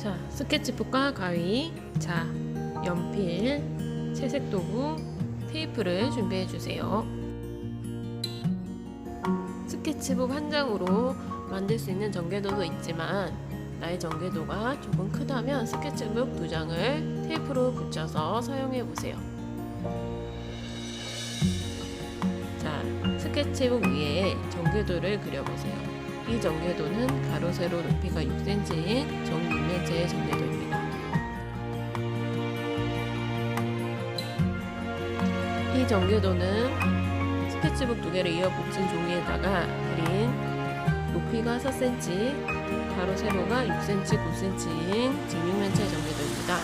자, 스케치북과 가위, 자, 연필, 채색 도구, 테이프를 준비해 주세요. 스케치북 한 장으로 만들 수 있는 전개도도 있지만 나의 전개도가 조금 크다면 스케치북 두 장을 테이프로 붙여서 사용해 보세요. 자, 스케치북 위에 전개도를 그려보세요. 이 전개도는 가로 세로 높이가 6cm인 정육 이 전개도는 스케치북 두 개를 이어 붙인 종이에다가 그린 높이가 4cm, 가로 세로가 6cm, 9cm인 직육면체 전개도입니다.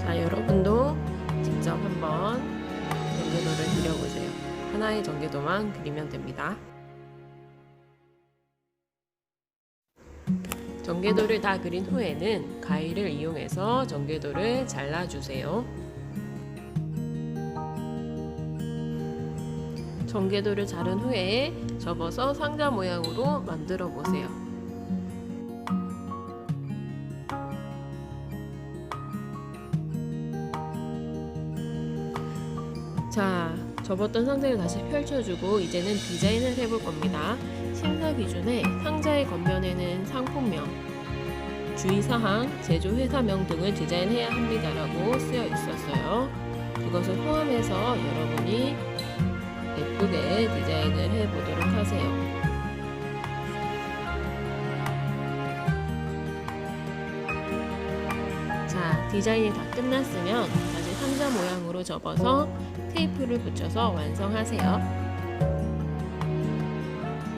자, 여러분도 직접 한번 전개도를 그려보세요. 하나의 전개도만 그리면 됩니다. 전개도를 다 그린 후에는 가위를 이용해서 전개도를 잘라주세요. 전개도를 자른 후에 접어서 상자 모양으로 만들어 보세요. 자, 접었던 상자를 다시 펼쳐주고 이제는 디자인을 해볼 겁니다. 기준에 상자의 겉면에는 상품명, 주의사항, 제조 회사명 등을 디자인해야 합니다라고 쓰여 있었어요. 그것을 포함해서 여러분이 예쁘게 디자인을 해보도록 하세요. 자, 디자인이 다 끝났으면 다시 상자 모양으로 접어서 테이프를 붙여서 완성하세요.